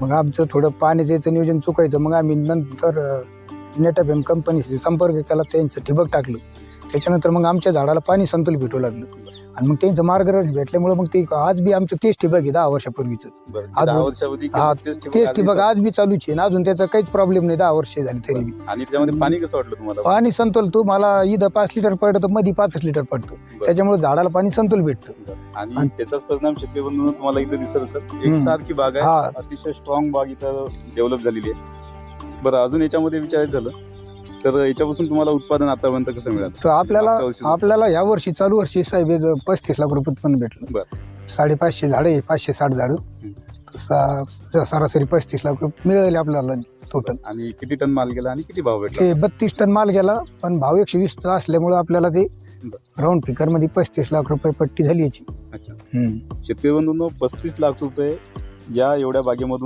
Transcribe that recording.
मग आमचं थोडं पाण्याचं याचं नियोजन चुकायचं. मग आम्ही नंतर नेट एम कंपनीशी संपर्क केला त्यांचं ठिबक टाकलं. त्याच्यानंतर मग आमच्या झाडाला पाणी संतुल भेटू लागलं. आणि मग त्यांचं मार्गदर्शन भेटल्यामुळे मग ते आज बी आमचं तेच ठिबक आहे दहा वर्षापूर्वीच. दहा हा, तेच ठिबक आज बी चालूच आहे अजून त्याचा काहीच प्रॉब्लेम नाही दहा वर्ष झाली तरी बी. आणि पाणी कसं वाटलं तुम्हाला? पाणी संतुल तू मला इथं पाच लिटर पडतं मध्ये पाचच लिटर पडतं. त्याच्यामुळे झाडाला पाणी संतुल भेटतं. आणि त्याचाच परिणाम शेतकरी तुम्हाला इथं दिसत हम्म. एकसारखी बाग आहे हा. अतिशय स्ट्रॉंग बाग इथं डेव्हलप झालेली आहे. बरं अजून याच्यामध्ये विचारायचं झालं तर याच्यापासून तुम्हाला उत्पादन आतापर्यंत कसं मिळालं? तर आपल्याला मागच्या वर्षी- आपल्याला या वर्षी चालू वर्षी साहेब हे पस्तीस लाख रुपये उत्पन्न भेटलं. बरं. साडेपाचशे झाडं आहे पाचशे साठ झाडं. सा- सरासरी पस्तीस लाख रुपये मिळाले आपल्याला टोटल आणि किती टन माल गेला आणि किती भाव भेटला? ते बत्तीस टन माल गेला पण भाव एकशे वीस असल्यामुळे आपल्याला ते राऊंड फिकरमध्ये पस्तीस लाख रुपये पट्टी झाली याची. अच्छा. हम्म. शेतकरी बंधूंनो पस्तीस लाख रुपये या एवढ्या बागेमधून